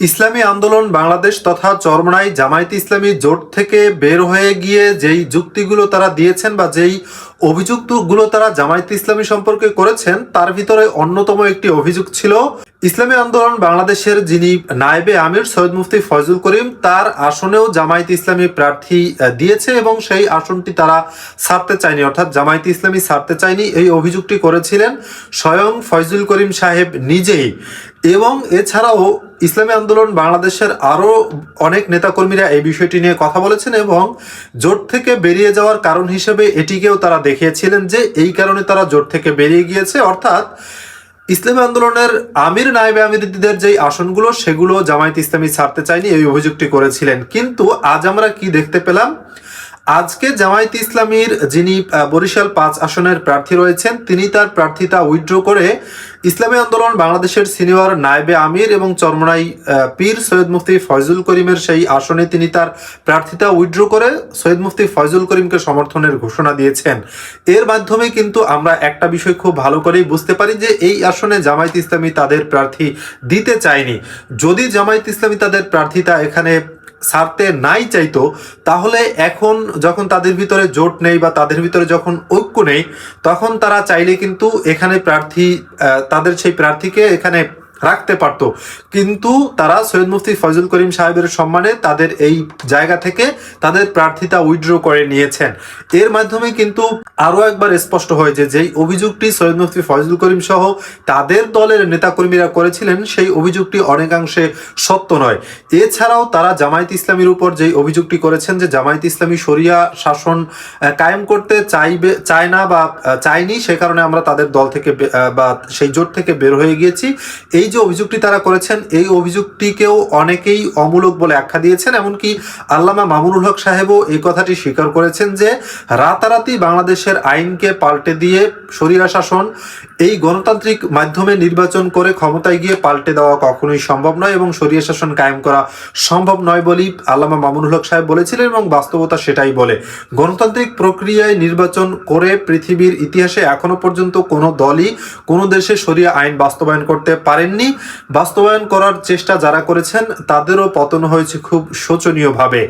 ইসলামী আন্দোলন বাংলাদেশ তথা চরমনাই জামায়াত ইসলামী জোট থেকে বের হয়ে গিয়ে যেই যুক্তিগুলো তারা দিয়েছেন বা যেই অভিযুক্তগুলো তারা জামায়াত ইসলামী সম্পর্কে করেছেন, তার ভিতরে অন্যতম একটি অভিযোগ ছিল ইসলামী আন্দোলন বাংলাদেশের যিনি নায়েবে আমির সৈয়দ মুফতি ফয়জুল করিম, তার আসনেও জামায়াত ইসলামী প্রার্থী দিয়েছে এবং সেই আসনটি তারা ছাড়তে চায়নি। অর্থাৎ জামায়াত ইসলামী ছাড়তে চায়নি, এই অভিযোগটি করেছিলেন স্বয়ং ফয়জুল করিম সাহেব নিজেই। এবং এছাড়াও ইসলামী আন্দোলন বাংলাদেশের আরও অনেক নেতাকর্মীরা এই বিষয়টি নিয়ে কথা বলেছেন এবং জোট থেকে বেরিয়ে যাওয়ার কারণ হিসেবে এটিকেও তারা দেখিয়েছিলেন যে এই কারণে তারা জোট থেকে বেরিয়ে গিয়েছে। অর্থাৎ ইসলামী আন্দোলনের আমির নায়েবে আমিরদের যেই আসনগুলো, সেগুলো জামায়াত ইসলামী ছাড়তে চায়নি, এই অভিযোগটি করেছিলেন। কিন্তু আজ আমরা কি দেখতে পেলাম? আজকে জামায়াত ইসলামীর যিনি বরিশাল পাঁচ আসনের প্রার্থী রয়েছেন, তিনি তার প্রার্থিতা উইথড্র করে ইসলামী আন্দোলন বাংলাদেশের সিনিয়র নায়েবে আমির এবং চরমনাই পীর সৈয়দ মুফতি ফয়জুল করিমের সেই আসনে তিনি তার প্রার্থিতা উইথড্র করে সৈয়দ মুফতি ফয়জুল করিমকে সমর্থনের ঘোষণা দিয়েছেন। এর মাধ্যমে কিন্তু আমরা একটা বিষয় খুব ভালো করেই বুঝতে পারি যে এই আসনে জামায়াত ইসলামী তাদের প্রার্থী দিতে চায়নি। যদি জামায়াত ইসলামী তাদের প্রার্থিতা এখানে ছাড়তে নাই চাইতো, তাহলে এখন যখন তাদের ভিতরে জোট নেই বা তাদের ভিতরে যখন ঐক্য নেই, তখন তারা চাইলে কিন্তু এখানে প্রার্থী তাদের সেই প্রার্থীকে এখানে রাখতে পারত। কিন্তু তারা সৈয়দ মুফতি ফজল করিম সাহেবের সম্মানে তাদের এই জায়গা থেকে তাদের প্রার্থিতা উইথড্র করে নিয়েছেন। এর মাধ্যমে কিন্তু আরও একবার স্পষ্ট হয় যে যেই অভিযোগটি সৈয়দ মুফতি ফজল করিম সহ তাদের দলের নেতাকর্মীরা করেছিলেন, সেই অভিযোগটি অনেকাংশে সত্য নয়। এছাড়াও তারা জামায়াত ইসলামীর উপর যেই অভিযোগটি করেছেন যে জামায়াত ইসলামী শরিয়া শাসন কায়েম করতে চাইবে, চায় না বা চায়নি, সে কারণে আমরা তাদের দল থেকে বা সেই জোট থেকে বের হয়ে গিয়েছি। এই যে অভিযোগটি তারা করেছেন, এই অভিযোগটিকেও অনেকেই অমূলক বলে আখ্যা দিয়েছেন। এমনকি আল্লামা মামুনুল হক সাহেবও এই কথাটি স্বীকার করেছেন যে, রাতারাতি বাংলাদেশের আইনকে পাল্টে দিয়ে শরিয়া শাসন এই গণতান্ত্রিক মাধ্যমে নির্বাচন করে ক্ষমতায় গিয়ে পাল্টে দেওয়া কখনোই সম্ভব নয় এবং শরিয়া শাসন কায়েম করা সম্ভব নয় বলেই আল্লামা মামুনুল হক সাহেব বলেছিলেন এবং বাস্তবতা সেটাই বলে। গণতান্ত্রিক প্রক্রিয়ায় নির্বাচন করে পৃথিবীর ইতিহাসে এখনও পর্যন্ত কোনো দলই কোনো দেশে শরিয়া আইন বাস্তবায়ন করতে পারেননি। বাস্তবায়ন করার চেষ্টা যারা করেছেন, তাদেরও পতন হয়েছে খুব শোচনীয়ভাবে।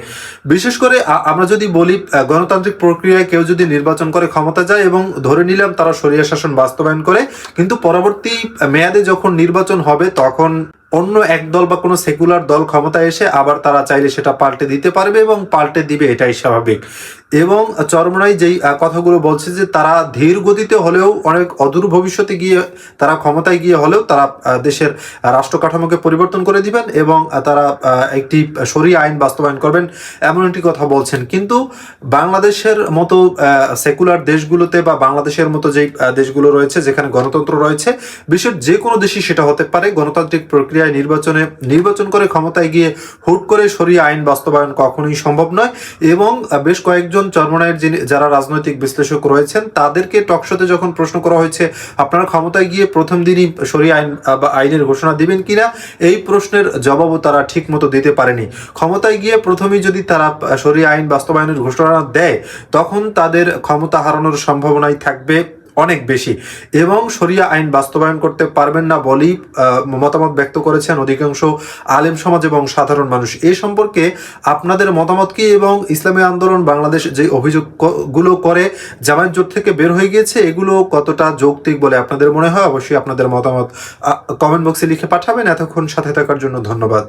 বিশেষ করে আমরা যদি বলি গণতান্ত্রিক প্রক্রিয়ায় কেউ যদি নির্বাচন করে ক্ষমতা যায় এবং ধরে নিলাম তারা সরিয়া শাসন বাস্তবায়ন করে, কিন্তু পরবর্তী মেয়াদে যখন নির্বাচন হবে, তখন অন্য এক দল বা কোনো সেকুলার দল ক্ষমতায় এসে আবার তারা চাইলে সেটা পাল্টে দিতে পারবে এবং পাল্টে দিবে, এটাই স্বাভাবিক। এবং চরমনাই যেই কথাগুলো বলছে যে তারা ধীর গতিতে হলেও অনেক অদূর ভবিষ্যতে গিয়ে তারা ক্ষমতায় গিয়ে হলেও তারা দেশের রাষ্ট্র কাঠামোকে পরিবর্তন করে দিবেন এবং তারা একটি সরিয়ে আইন বাস্তবায়ন করবেন, এমন একটি কথা বলছেন। কিন্তু বাংলাদেশের মতো সেকুলার দেশগুলোতে বা বাংলাদেশের মতো যেই দেশগুলো রয়েছে যেখানে গণতন্ত্র রয়েছে বিশ্বের যে কোনো দেশই সেটা হতে পারে, গণতান্ত্রিক প্রক্রিয়ায় নির্বাচনে নির্বাচন করে ক্ষমতায় গিয়ে হুট করে সরিয়ে আইন বাস্তবায়ন কখনোই সম্ভব নয় এবং বেশ কয়েকজন চরমনায়ের যিনি যারা রাজনৈতিক বিশ্লেষক রয়েছেন, তাদেরকে টকশোতে যখন প্রশ্ন করা হয়েছে, আপনারা ক্ষমতায় গিয়ে প্রথম দিনই সরিয়ে আইন বা আইনের ঘোষণা দিবেন কিনা? এই প্রশ্নের জবাবও তারা ঠিক মতো দিতে পারেনি। ক্ষমতায় গিয়ে প্রথমেই যদি তারা সরিয়ে আইন বাস্তবায়নের ঘোষণা দেয়, তখন তাদের ক্ষমতা হারানোর সম্ভাবনাই থাকবে। অনেক বেশি। এবং শরিয়া আইন বাস্তবায়ন করতে পারবেন না বলেই মতামত ব্যক্ত করেছেন অধিকাংশ আলেম সমাজ এবং সাধারণ মানুষ। এ সম্পর্কে আপনাদের মতামত কি এবং ইসলামী আন্দোলন বাংলাদেশ যে অভিযোগগুলো করে, জামায়াত জোট থেকে বের হয়ে গিয়েছে, এগুলো কতটা যৌক্তিক বলে আপনাদের মনে হয়? অবশ্যই আপনাদের মতামত কমেন্ট বক্সে লিখে পাঠাবেন। এতক্ষণ সাথে থাকার জন্য ধন্যবাদ।